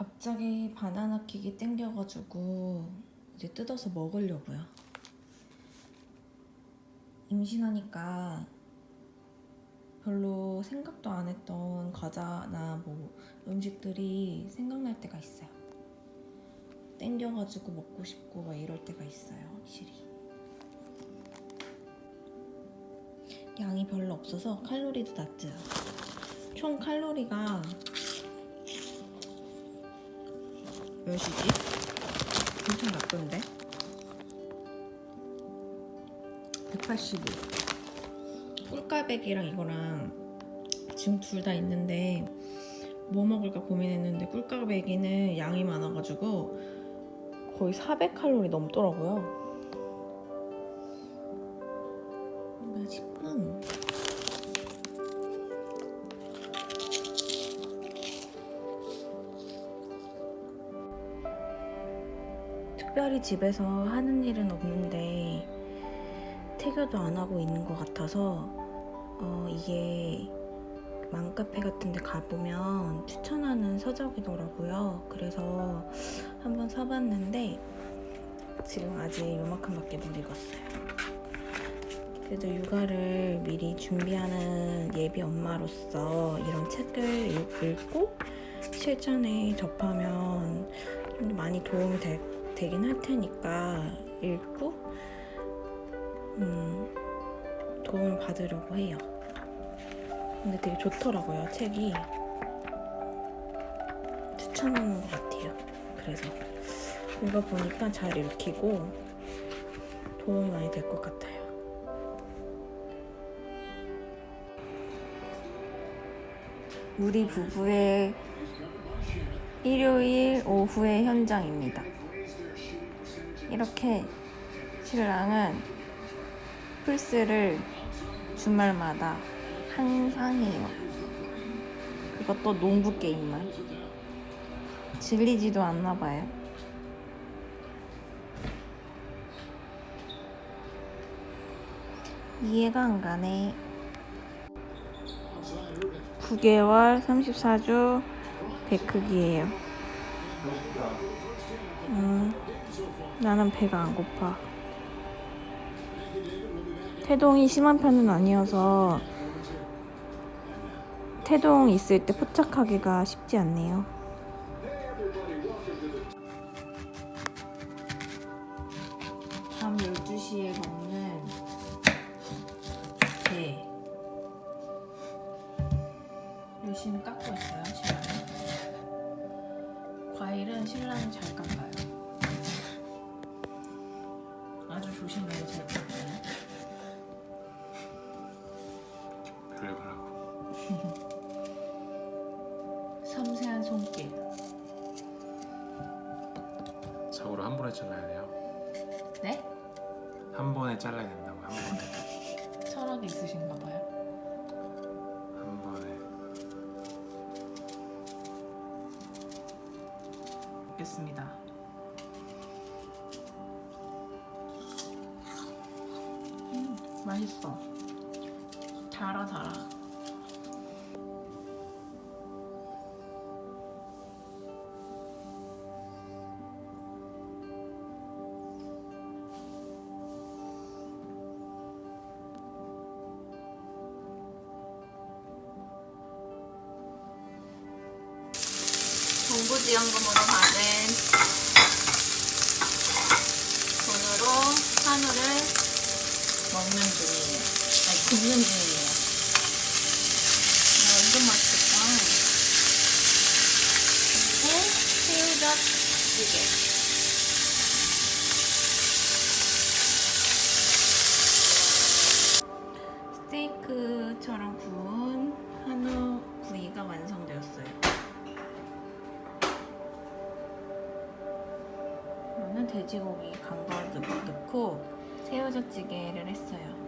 갑자기 바나나 킥이 땡겨가지고 이제 뜯어서 먹으려고요. 임신하니까 별로 생각도 안 했던 과자나 뭐 음식들이 생각날 때가 있어요. 땡겨가지고 먹고 싶고 막 이럴 때가 있어요, 확실히. 양이 별로 없어서 칼로리도 낮죠. 총 칼로리가 몇이지? 엄청 낮던데? 185. 꿀까백이랑 이거랑 지금 둘 다 있는데 뭐 먹을까 고민했는데 꿀까백이는 양이 많아가지고 거의 400칼로리 넘더라고요. 맛있군. 특별히 집에서 하는 일은 없는데 태교도 안 하고 있는 것 같아서 어, 이게 맘카페 같은 데 가보면 추천하는 서적이더라고요. 그래서 한번 사봤는데 지금 아직 요만큼밖에 못 읽었어요. 그래도 육아를 미리 준비하는 예비 엄마로서 이런 책을 읽- 읽고 실전에 접하면 좀 많이 도움이 될, 되긴 할 테니까 읽고 음, 도움을 받으려고 해요. 근데 되게 좋더라고요, 책이. 추천하는 것 같아요. 그래서 읽어보니까 잘 읽히고 도움이 많이 될 것 같아요. 우리 부부의 일요일 오후의 현장입니다. 이렇게 신랑은 플스를 주말마다 항상 해요. 그것도 농구 게임만. 질리지도 않나 봐요. 이해가 안 가네. 9개월 34주 배 크기예요. 음, 나는 배가 안 고파. 태동이 심한 편은 아니어서 태동 있을 때 포착하기가 쉽지 않네요. 밤 12시에 먹는 배. 열심히 깎고 있어요, 신랑이. 과일은 신랑이 잘 깎아요. 아주 조심해야 잘 깎아요. 별거라고. 섬세한 손길. 사고를 한 번에 잘라야 돼요. 네? 한 번에 잘라야 된다고 한 번에. 철학이 있으신가 봐요. 한 번에. 먹겠습니다. 맛있어. 달아 달아. 정부지원금으로 받은 돈으로 한우를 먹는 중이에요. 아니 굽는 중이에요. 아, 완전 맛있겠다. 그리고 새우젓 찌개. 스테이크처럼 구운 한우 구이가 완성되었어요. 이거는 돼지고기 간걸 넣고 새우젓찌개를 했어요.